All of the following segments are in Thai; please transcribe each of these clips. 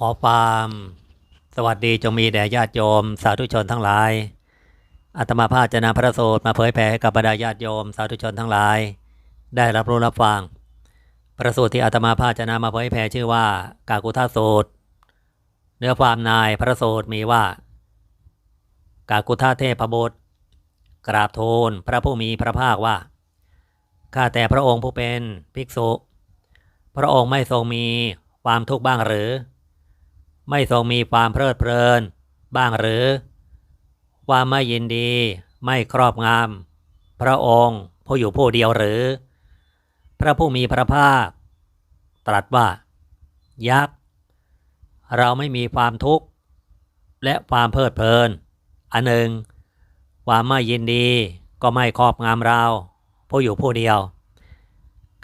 ขอความสวัสดีจงมีแด่ญาติโยม สาธุชนทั้งหลาย อาตมาภาพจะนำพระโสดมาเผยแผ่ให้กับบรรดาญาติโยม สาธุชนทั้งหลาย ได้รับรู้รับฟัง พระสูตรที่อาตมาภาพจะนำมาเผยแผ่ชื่อว่ากากุทาสูตร เนื้อความในพระสูตรมีว่า กากุทาเทพบุตรกราบทูลพระผู้มีพระภาคว่า ข้าแต่พระองค์ผู้เป็นภิกษุ พระองค์ไม่ทรงมีความทุกข์บ้างหรือ ไม่ทรงมีความเพลิดเพลิน บ้างหรือ ความไม่ยินดี ไม่ครอบงำพระองค์ผู้อยู่ผู้เดียวหรือ พระผู้มีพระภาค ตรัสว่า ยักษ์เราไม่มีความทุกข์ และความเพลิดเพลิน อันหนึ่ง ความไม่ยินดีก็ไม่ครอบงำเราผู้อยู่ผู้เดียว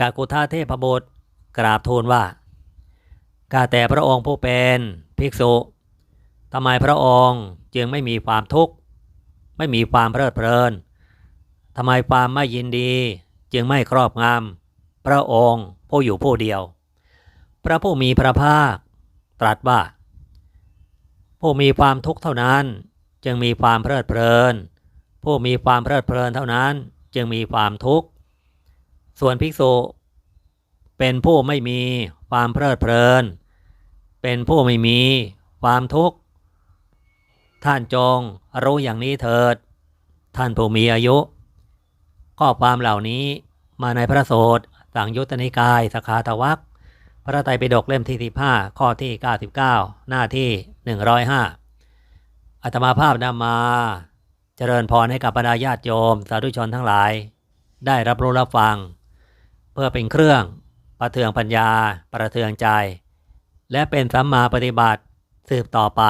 กากุธาเทพบุตรกราบทูลว่า ข้าแต่พระองค์ผู้เป็นภิกษุทำไมพระองค์จึงไม่มีความทุกข์ ไม่มีความเพลิดเพลินทำไมความไม่ยินดีจึงไม่ครอบงำพระองค์ผู้อยู่ผู้เดียว พระผู้มีพระภาคตรัสว่า ผู้มีความทุกข์เท่านั้น จึงมีความเพลิดเพลิน ผู้มีความเพลิดเพลินเท่านั้นจึงมีความทุกข์ ส่วนภิกษุเป็นผู้ไม่มี ความเพลิดเพลิน เป็นผู้ไม่มีความทุกข์ ท่านจงรู้อย่างนี้เถิด ท่านผู้มีอายุ ข้อความเหล่านี้มาในพระโสดสังยุตตนิกายสขาทวักพระไตรปิฎกเล่มที่15ข้อที่ 99 หน้าที่ 105อัตมาภาพนำมาเจริญพรให้กับบรรดาญาติโยม สาธุชนทั้งหลาย ได้รับรู้รับฟัง เพื่อเป็นเครื่อง ประเทืองปัญญา ประเทืองใจ และเป็นสัมมาปฏิบัติสืบต่อไป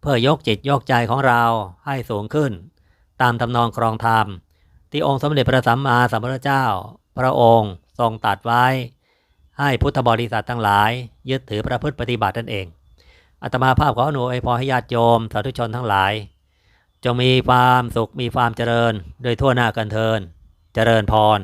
เพื่อยกจิตยกใจของเราให้สูงขึ้น ตามทำนองครองธรรม ที่องค์สมเด็จพระสัมมาสัมพุทธเจ้า พระองค์ทรงตัดไว้ ให้พุทธบริษัททั้งหลาย ยึดถือประพฤติปฏิบัตินั่นเองอาตมาภาพขออนุอวยพรให้ญาติโยมสาธุชนทั้งหลายจงมีความสุขมีความเจริญ โดยทั่วหน้ากันเทิน เจริญพร